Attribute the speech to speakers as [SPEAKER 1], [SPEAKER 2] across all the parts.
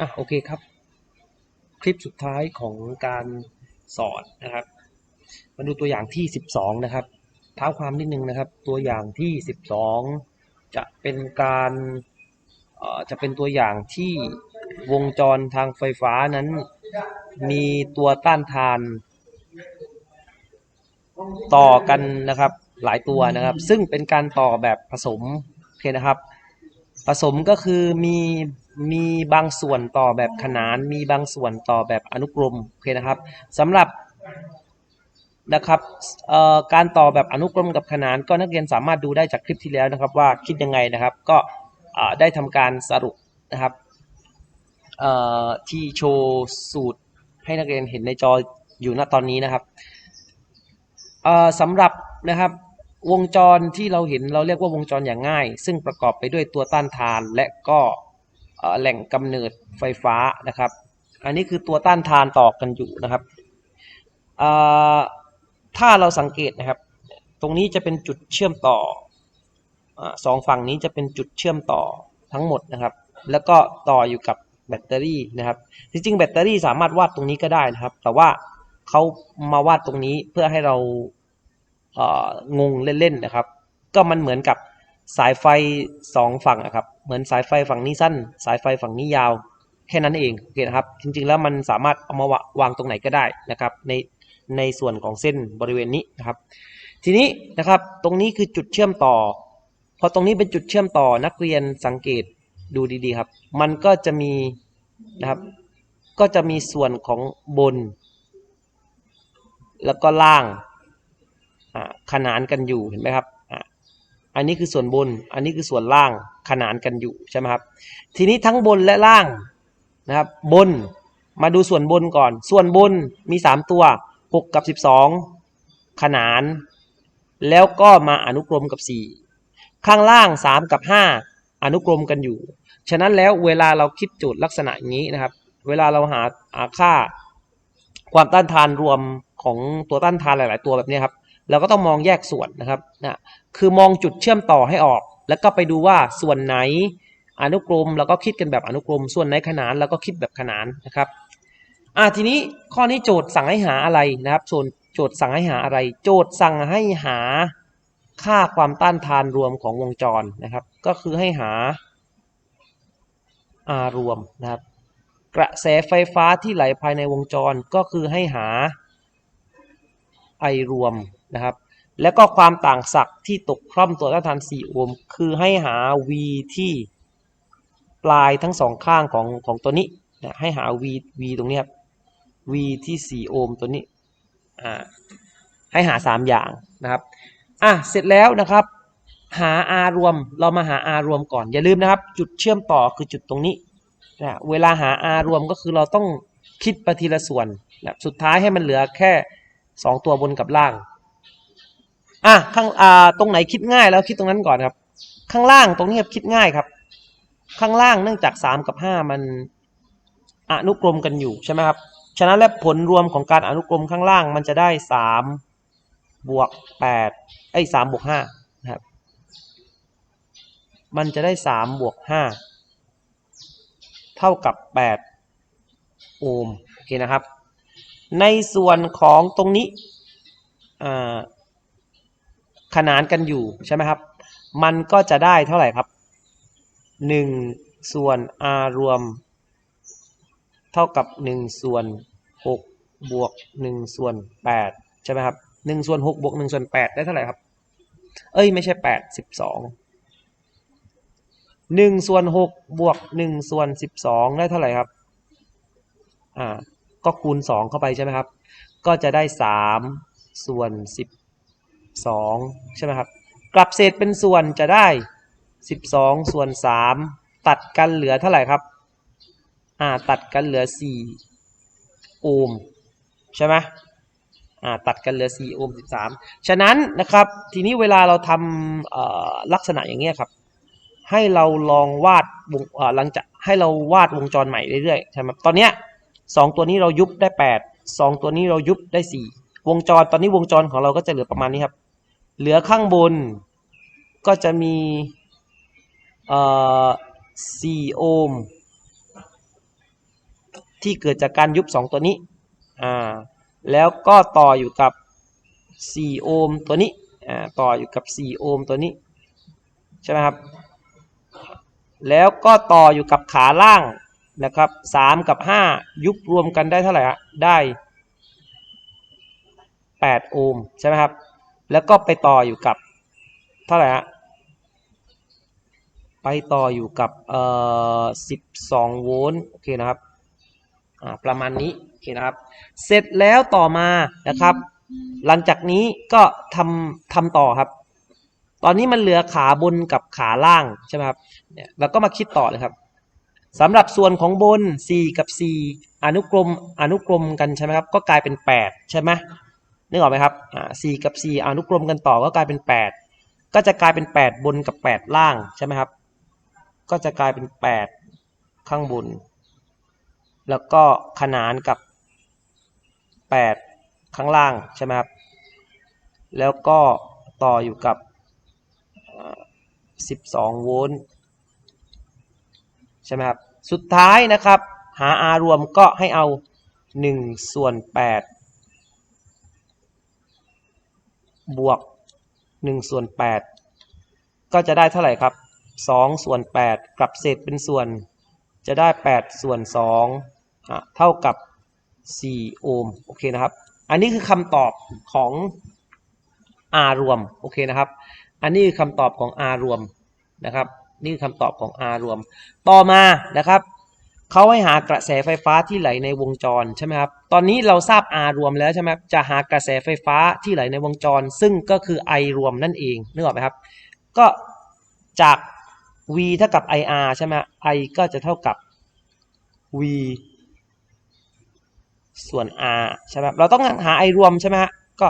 [SPEAKER 1] อะโอเคครับ คลิปสุดท้ายของการสอนนะครับ มาดูตัวอย่างที่ 12 นะครับ เท้าความนิดนึงนะครับ ตัวอย่างที่ 12 จะเป็นการจะเป็นตัวอย่างที่วงจรทางไฟฟ้านั้น มีตัวต้านทาน ต่อกันนะครับหลายตัวนะครับ ซึ่งเป็นการต่อแบบผสมโอเคนะครับ ผสมก็คือมี มีบางส่วนต่อแบบขนาน มีบางส่วนต่อแบบอนุกรมโอเคนะครับสำหรับนะครับการต่อแบบอนุกรมกับขนานก็นักเรียนสามารถดูได้จากคลิปที่แล้วนะครับ ว่าคิดยังไงนะครับ ก็ได้ทำการสรุปนะครับที่โชว์สูตรให้นักเรียนเห็นในจออยู่ณตอนนี้นะครับสำหรับนะครับวงจรที่เราเห็นเราเรียกว่าวงจรอย่างง่าย ซึ่งประกอบไปด้วยตัวต้านทานและก็ แหล่งกำเนิดไฟฟ้านะครับ อันนี้คือตัวต้านทานต่อกันอยู่นะครับถ้าเราสังเกตนะครับ ตรงนี้จะเป็นจุดเชื่อมต่ออสองฝั่งนี้จะเป็นจุดเชื่อมต่อทั้งหมดนะครับ แล้วก็ต่ออยู่กับแบตเตอรี่นะครับจริงๆแบตเตอรี่สามารถวาดตรงนี้ก็ได้นะครับ แต่ว่าเขามาวาดตรงนี้เพื่อให้เราเงงเล่นๆนะครับ ก็มันเหมือนกับสายไฟสองฝั่งนะครับ เหมือนสายไฟฝั่งนี้สั้น สายไฟฝั่งนี้ยาว แค่นั้นเองโอเคนะครับ จริงๆแล้วมันสามารถเอามาวางตรงไหนก็ได้นะครับ ในในส่วนของเส้นบริเวณนี้นะครับ ทีนี้นะครับตรงนี้คือจุดเชื่อมต่อ พอตรงนี้เป็นจุดเชื่อมต่อนักเรียนสังเกตดูดีๆครับ มันก็จะมีนะครับ ก็จะมีส่วนของบน แล้วก็ล่างขนานกันอยู่เห็นไหมครับ อันนี้คือส่วนบน อันนี้คือส่วนล่างขนานกันอยู่ใช่ไหมครับ ทีนี้ทั้งบนและล่างนะครับ บนมาดูส่วนบนก่อน ส่วนบนมีสามตัวหกกับสิบสองขนาน แล้วก็มาอนุกรมกับสี่ข้างล่างสามกับห้าอนุกรมกันอยู่ ฉะนั้นแล้วเวลาเราคิดโจทย์ลักษณะนี้นะครับ เวลาเราหาหาค่าความต้านทานรวมของตัวต้านทานหลาย ๆ ตัวแบบนี้ครับ เราก็ต้องมองแยกส่วนนะครับนะคือมองจุดเชื่อมต่อให้ออก แล้วก็ไปดูว่าส่วนไหนอนุกรมเราก็คิดกันแบบอนุกรม ส่วนไหนขนานเราก็คิดแบบขนานนะครับอ่าทีนี้ข้อนี้โจทย์สั่งให้หาอะไรนะครับส่วนโจทย์สั่งให้หาอะไร โจทย์สั่งให้หาค่าความต้านทานรวมของวงจรนะครับ ก็คือให้หา R รวมนะครับ กระแสไฟฟ้าที่ไหลภายในวงจรก็คือให้หา I รวมนะครับ แล้วก็ความต่างศักย์ที่ตกคร่อมตัวต้านทาน 4 โอห์ม คือให้หา V ที่ปลายทั้งสองข้างของของตัวนี้นะให้หา V V ตรงนี้ครับ V ที่ 4 โอห์มตัวนี้อ่าให้หา 3 อย่างนะครับอะเสร็จแล้วนะครับ หา R รวมเรามาหา R รวมก่อนอย่าลืมนะครับ จุดเชื่อมต่อคือจุดตรงนี้นะเวลาหา R รวมก็คือเราต้องคิดไปทีละส่วนนะสุดท้ายให้มันเหลือแค่ 2ตัวบนกับล่าง อะข้างอ่าตรงไหนคิดง่ายแล้วคิดตรงนั้นก่อนครับ ข้างล่างตรงนี้ครับคิดง่ายครับ ข้างล่างเนื่องจาก3กับ5มันอนุกรมกันอยู่ใช่ไหมครับฉะนั้นและผลรวมของการอนุกรมข้างล่างมันจะได้3บวก8ไอ้ย3บวก5นะครับ มันจะได้3บวก5เท่ากับ8โอห์มโอเคนะครับ ในส่วนของตรงนี้ขนานกันอยู่ใช่ไหมครับ มันก็จะได้เท่าไหร่ครับ1ส่วน r รวม เท่ากับ1ส่วน6บวก1ส่วน8ใช่ไหมครับ1ส่วน6บวก1ส่วน8ได้เท่าไหร่ครับ เอ้ยไม่ใช่ 8 12 1ส่วน6บวก1ส่วน12 ได้เท่าไหร่ครับ อ่า ก็คูณ 2 เข้าไปใช่ไหมครับ ก็จะได้ 3 ส่วน 12 ใช่ไหมครับ กลับเศษเป็นส่วนจะได้ 12 ส่วน 3 ตัดกันเหลือเท่าไหร่ครับ อ่า ตัดกันเหลือ 4 โอห์มใช่ไหมอ่า ตัดกันเหลือ 4 โอห์ม 13 ฉะนั้นนะครับ ทีนี้เวลาเราทำลักษณะอย่างเงี้ยครับ ให้เราลองวาดวงหลังจากให้เราวาดวงจรใหม่เรื่อยๆ ใช่ไหมตอนเนี้ย สองตัวนี้เรายุบได้แปดสองตัวนี้เรายุบได้สี่วงจรตอนนี้วงจรของเราก็จะเหลือประมาณนี้ครับ เหลือข้างบนก็จะมีเอ่อสี่โอห์มที่เกิดจากการยุบสองตัวนี้อ่าแล้วก็ต่ออยู่กับ 4 โอห์มตัวนี้อ่าต่ออยู่กับ 4 โอห์มตัวนี้ใช่ไหมครับแล้วก็ต่ออยู่กับขาล่าง นะครับ3กับ5ยุบรวมกันได้เท่าไหร่ฮะได้8โอห์มใช่ไหมครับ แล้วก็ไปต่ออยู่กับเท่าไหร่ฮะไปต่ออยู่กับเอ่อ12โวลต์โอเคนะครับอ่าประมาณนี้โอเคนะครับ เสร็จแล้วต่อมานะครับ หลังจากนี้ก็ทำทำต่อครับ ตอนนี้มันเหลือขาบนกับขาล่างใช่ไหมครับเนี่ยเราก็มาคิดต่อเลยครับ สำหรับส่วนของบน 4 กับ 4 อนุกรมอนุกรมกันใช่ไหมครับ ก็กลายเป็น 8 ใช่ไหมนึกออกไหมครับอ่า4กับ 4 อนุกรมกันต่อก็กลายเป็น 8 ก็จะกลายเป็น 8 บนกับ 8 ล่างใช่ไหมครับ ก็จะกลายเป็น 8 ข้างบน แล้วก็ขนานกับ 8 ข้างล่างใช่ไหมครับ แล้วก็ต่ออยู่กับ 12 โวลต์ใช่ไหมครับ สุดท้ายนะครับ หา R รวมก็ให้เอา 1 ส่วน 8 บวก 1 ส่วน 8 ก็จะได้เท่าไหร่ครับ 2 ส่วน 8 กลับเศษเป็นส่วน จะได้ 8 ส่วน2อะเท่ากับ 4 โอห์มโอเคนะครับ อันนี้คือคำตอบของ R รวม โอเคนะครับ อันนี้คือคำตอบของ R รวมนะครับ นี่คือคำตอบของ R รวม ต่อมานะครับเขาให้หากระแสไฟฟ้าที่ไหลในวงจรใช่ไหมครับ ตอนนี้เราทราบ R รวมแล้วใช่ไหมครับ จะหากระแสไฟฟ้าที่ไหลในวงจร ซึ่งก็คือ I รวมนั่นเองนึกออกไหมครับ ก็จาก V เท่ากับ IR ใช่ไหม I ก็จะเท่ากับ V ส่วน R ใช่ไหมเราต้องหา I รวมใช่ไหมก็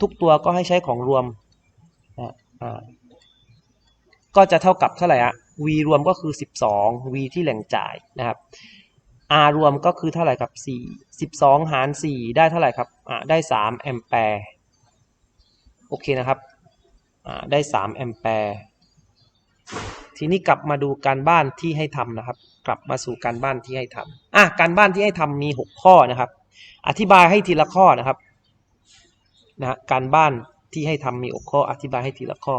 [SPEAKER 1] ทุกตัวก็ให้ใช้ของรวมนะ ก็จะเท่ากับเท่าไหร่อะ V รวมก็คือ 12 V ที่แหล่งจ่ายนะครับ R รวมก็คือเท่าไหร่ครับ4 12 หาร 4 ได้เท่าไหร่ครับอ่าได้ 3 แอมแปร์ โอเคนะครับอ่าได้ 3 แอมแปร์ ทีนี้กลับมาดูการบ้านที่ให้ทำนะครับ กลับมาสู่การบ้านที่ให้ทำอะการบ้านที่ให้ทำมี 6 ข้อนะครับ อธิบายให้ทีละข้อนะครับนะการบ้านที่ให้ทำมี6ข้อ อธิบายให้ทีละข้อ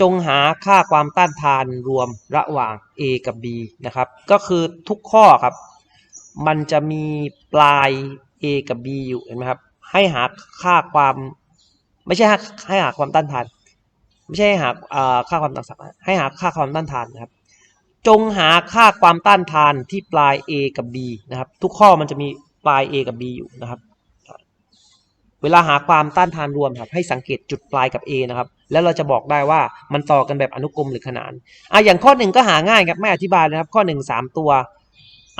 [SPEAKER 1] จงหาค่าความต้านทานรวมระหว่าง A กับ B นะครับ ก็คือทุกข้อครับ มันจะมีปลาย A กับ B อยู่เห็นไหมครับ ให้หาค่าความไม่ใช่ให้หาความต้านทาน ไม่ใช่ให้หาค่าความต้านทานให้หาค่าความต้านทานนะครับ จงหาค่าความต้านทานที่ปลาย A กับ B นะครับ ทุกข้อมันจะมีปลาย A กับ B อยู่นะครับ เวลาหาความต้านทานรวมครับ ให้สังเกตจุดปลายกับ A นะครับ แล้วเราจะบอกได้ว่ามันต่อกันแบบอนุกรมหรือขนานอะอย่างข้อหนึ่งก็หาง่ายครับไม่อธิบายนะครับ ข้อหนึ่งสามตัว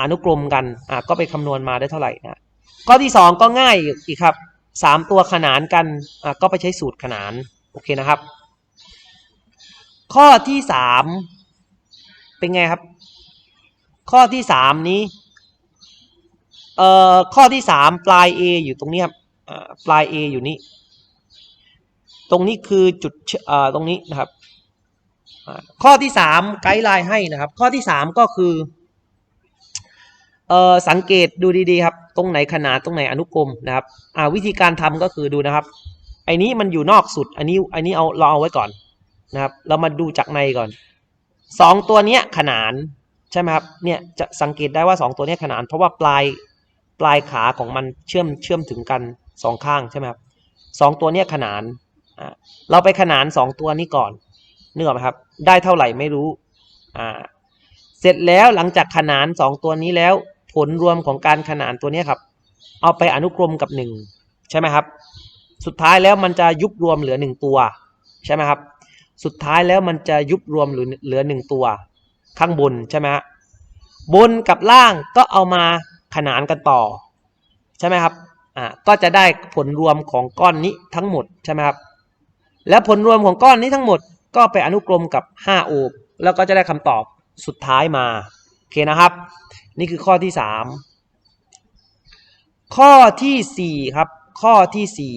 [SPEAKER 1] อนุกรมกันอะก็ไปคำนวณมาได้เท่าไหร่นะข้อที่สองก็ง่ายอีกครับสามตัวขนานกันอะก็ไปใช้สูตรขนานโอเคนะครับ ข้อที่สามเป็นไงครับ ข้อที่สามนี้เอ่อข้อที่สามปลาย A อยู่ตรงนี้ครับปลาย A อยู่นี่ ตรงนี้คือจุดตรงนี้นะครับ ข้อที่สามไกด์ไลน์ให้นะครับ ข้อที่สามก็คืออสังเกตดูดีๆครับ ตรงไหนขนาดตรงไหนอนุกรมนะครับวิธีการทำก็คือดูนะครับไอ้นี้มันอยู่นอกสุดอันนี้อันนี้เอาเราเอาไว้ก่อนนะครับ เรามาดูจากในก่อนสองตัวเนี้ยขนานใช่ไหมครับเนี่ยจะสังเกตได้ว่าสองตัวเนี้ยขนาน เพราะว่าปลายปลายขาของมันเชื่อมเชื่อมถึงกันสองข้างใช่ไหมครับสองตัวเนี้ยขนาน อ่าเราไปขนานสองตัวนี้ก่อนนึกออกไหมครับ ได้เท่าไหร่ไม่รู้อ่าเสร็จแล้วหลังจากขนานสองตัวนี้แล้ว ผลรวมของการขนานตัวนี้ครับ เอาไปอนุกรมกับหนึ่งใช่ไหมครับ สุดท้ายแล้วมันจะยุบรวมเหลือหนึ่งตัว ใช่ไหมครับ สุดท้ายแล้วมันจะยุบรวมหลือเหลือหนึ่งตัว ข้างบนใช่ไหมฮะบนกับล่างก็เอามาขนานกันต่อ ใช่ไหมครับอ่าก็จะได้ผลรวมของก้อนนี้ทั้งหมดใช่ไหมครับ แล้วผลรวมของก้อนนี้ทั้งหมดก็ไปอนุกรมกับ 5 โอห์มแล้วก็จะได้คำตอบสุดท้ายมาโอเคนะครับ นี่คือข้อที่ 3 ข้อทีสี่4 ครับ ข้อทีสี่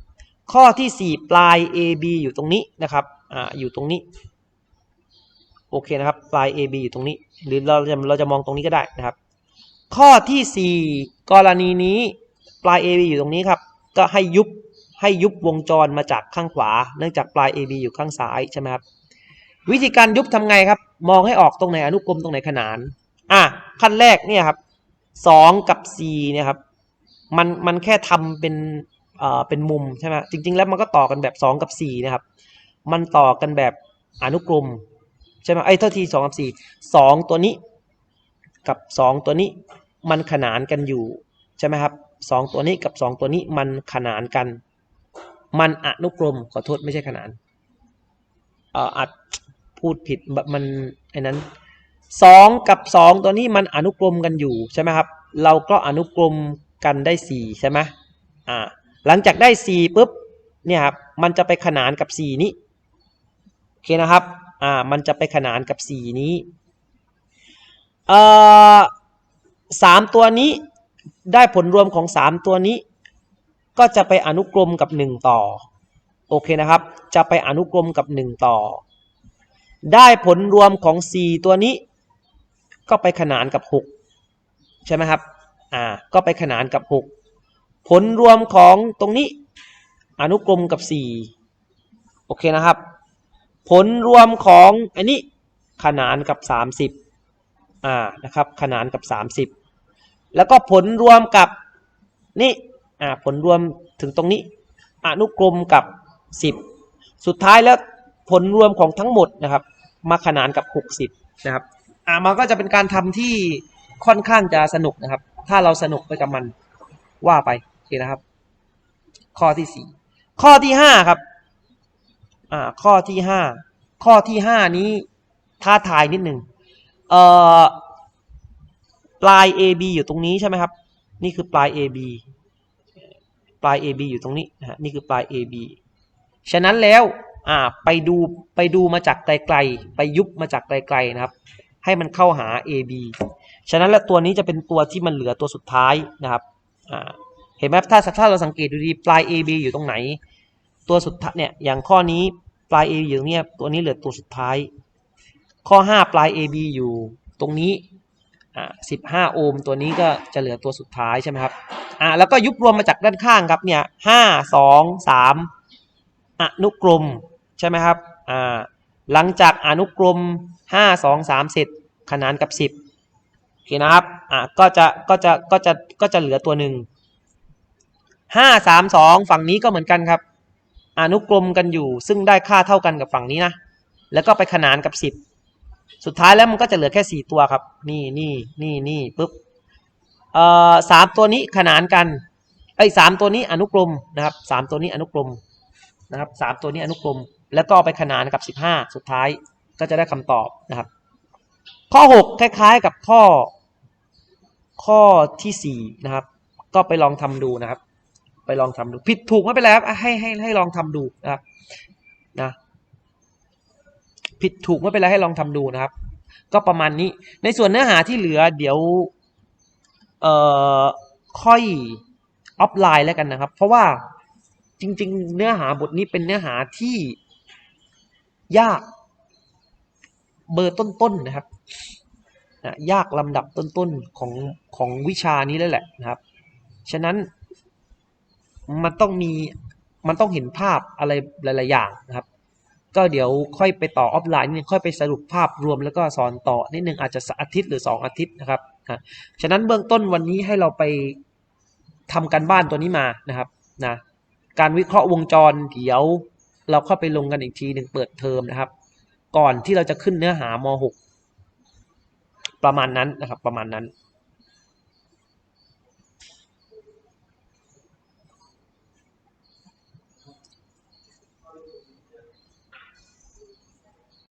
[SPEAKER 1] 4 ข้อที่ 4 ปลาย AB อยู่ตรงนี้นะครับอ่าอยู่ตรงนี้โอเคนะครับปลาย AB อยู่ตรงนี้ หรือเราจะเราจะมองตรงนี้ก็ได้นะครับ ข้อที่ 4 กรณีนี้ปลาย AB อยู่ตรงนี้ครับ ก็ให้ยุบ ให้ยุบวงจรมาจากข้างขวา เนื่องจากปลาย AB อยู่ข้างซ้ายใช่ไหมครับวิธีการยุบทำไงครับ มองให้ออกตรงไหนอนุกรมตรงไหนขนาน อะขั้นแรกเนี่ยครับสองกับสี่เนี่ยครับมันมันแค่ทำเป็นเอ่อเป็นมุมใช่ไหมจริง ๆ แล้วมันก็ต่อกันแบบสองกับสี่นะครับ มันต่อกันแบบอนุกรมใช่ไหมไอ้เท่าทีสองกับสี่สองตัวนี้กับสองตัวนี้มันขนานกันอยู่ใช่ไหมครับสองตัวนี้กับสองตัวนี้มันขนานกัน มันอนุกรมขอโทษไม่ใช่ขนานอ่ออัดพูดผิดแบบมันไอ้นั้นสองกับสองตัวนี้มันอนุกรมกันอยู่ใช่ไหมครับ เราก็อนุกรมกันได้สี่ใช่ไหมอ่าหลังจากได้สี่ปุ๊บเนี่ยครับมันจะไปขนานกับสี่นี้โอเคนะครับอ่ามันจะไปขนานกับสี่นี้เอ่อสามตัวนี้ได้ผลรวมของสามตัวนี้ ก็จะไปอนุกรมกับหนึ่งต่อ โอเคนะครับ จะไปอนุกรมกับหนึ่งต่อ ได้ผลรวมของสี่ตัวนี้ ก็ไปขนานกับหกใช่ไหมครับ อ่า ก็ไปขนานกับหกผลรวมของตรงนี้ อนุกรมกับสี่โอเคนะครับ ผลรวมของอันนี้ขนานกับสามสิบอ่า นะครับ ขนานกับ 30 แล้วก็ผลรวมกับนี่ ผลรวมถึงตรงนี้ อนุกรมกับ 10 สุดท้ายแล้วผลรวมของทั้งหมดนะครับ มาขนานกับ 60 นะครับอ่ามันก็จะเป็นการทำที่ค่อนข้างจะสนุกนะครับ ถ้าเราสนุกไปกับมันว่าไปโอเคนะครับ ข้อที่ 4 ข้อที่ 5 ครับอ่าข้อที่ 5 ข้อที่ 5 นี้ท้าทายนิดหนึ่งเอ่อปลาย AB อยู่ตรงนี้ใช่ไหมครับ นี่คือปลาย AB ปลาย AB อยู่ตรงนี้นะฮะนี่คือปลาย AB ฉะนั้นแล้วอ่าไปดูไปดูมาจากไกลๆไปยุบมาจากไกลๆนะครับ ให้มันเข้าหา AB ฉะนั้นแล้วตัวนี้จะเป็นตัวที่มันเหลือตัวสุดท้ายนะครับอ่าเห็นไหมถ้าถ้าเราสังเกตดูดีปลาย AB อยู่ตรงไหน ตัวสุดท้ายเนี่ยอย่างข้อนี้ปลาย AB อยู่ตรงนี้ตัวนี้เหลือตัวสุดท้าย ข้อ 5 ปลาย AB อยู่ตรงนี้ อ่า15โอห์มตัวนี้ก็จะเหลือตัวสุดท้ายใช่ไหมครับอ่าแล้วก็ยุบรวมมาจากด้านข้างครับเนี่ย5 2 3อนุกรมใช่ไหมครับอ่าหลังจากอนุกรม5 2 3เสร็จขนานกับ10โอเคนะครับอ่าก็จะก็จะก็จะก็จะเหลือตัวหนึ่ง5 3 2ฝั่งนี้ก็เหมือนกันครับอนุกรมกันอยู่ซึ่งได้ค่าเท่ากันกับฝั่งนี้นะแล้วก็ไปขนานกับ10 สุดท้ายแล้วมันก็จะเหลือแค่สี่ตัวครับ นี่นี่นี่นี่ปุ๊บเอ่อสามตัวนี้ขนานกันไอ้สามตัวนี้อนุกรมนะครับสามตัวนี้อนุกรมนะครับสามตัวนี้อนุกรม แล้วก็ไปขนานกับสิบห้าสุดท้ายก็จะได้คำตอบนะครับ ข้อหกคล้ายๆกับข้อ ข้อที่สี่นะครับ ก็ไปลองทำดูนะครับ ไปลองทำดู ผิดถูกไม่เป็นไรครับให้ให้ให้ลองทำดูนะครับนะ ผิดถูกไม่เป็นไรให้ลองทำดูนะครับ ก็ประมาณนี้ ในส่วนเนื้อหาที่เหลือเดี๋ยวเอ่อค่อยออฟไลน์แล้วกันนะครับ เพราะว่าจริง ๆ เนื้อหาบทนี้เป็นเนื้อหาที่ยากเบอร์ต้นๆนะครับนะยากลำดับต้นๆของของวิชานี้แล้วแหละนะครับ ฉะนั้นมันต้องมีมันต้องเห็นภาพอะไรหลาย ๆ อย่างนะครับ ก็เดี๋ยวค่อยไปต่อออฟไลน์นิดนึงค่อยไปสรุปภาพรวมแล้วก็สอนต่อนิดนึงอาจจะสักอาทิตย์หรือ 2 อาทิตย์นะครับนะฉะนั้นเบื้องต้นวันนี้ให้เราไปทำการบ้านตัวนี้มานะครับนะการวิเคราะห์วงจรเดี๋ยวเราเข้าไปลงกันอีกทีหนึ่งเปิดเทอมนะครับ ก่อนที่เราจะขึ้นเนื้อหาม .6 ประมาณนั้นนะครับประมาณนั้น